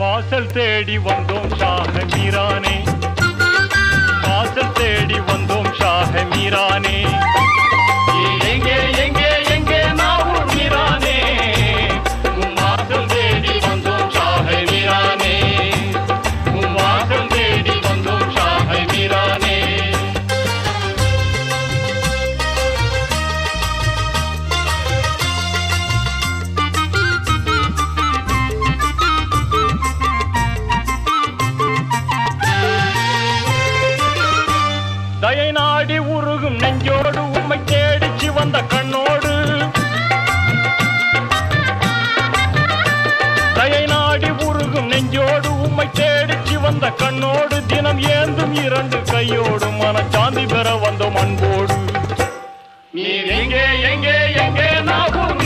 வாசல் தேடி வந்தோம் ஷாக மீரானே வாசல் தேடி வந்தோம் ஷாக மீரானே தயை நாடி உருகும் நெஞ்சோடு உம்மை தேடிச்சு வந்த கண்ணோடு. தயை நாடி உருகும் நெஞ்சோடு உம்மை தேடிச்சு வந்த கண்ணோடு. தினம் ஏந்தும் இரண்டு கையோடு மனச்சாந்தி பெற வந்தோம் அன்போடு. நீ எங்கே எங்கே எங்கே நாகூர்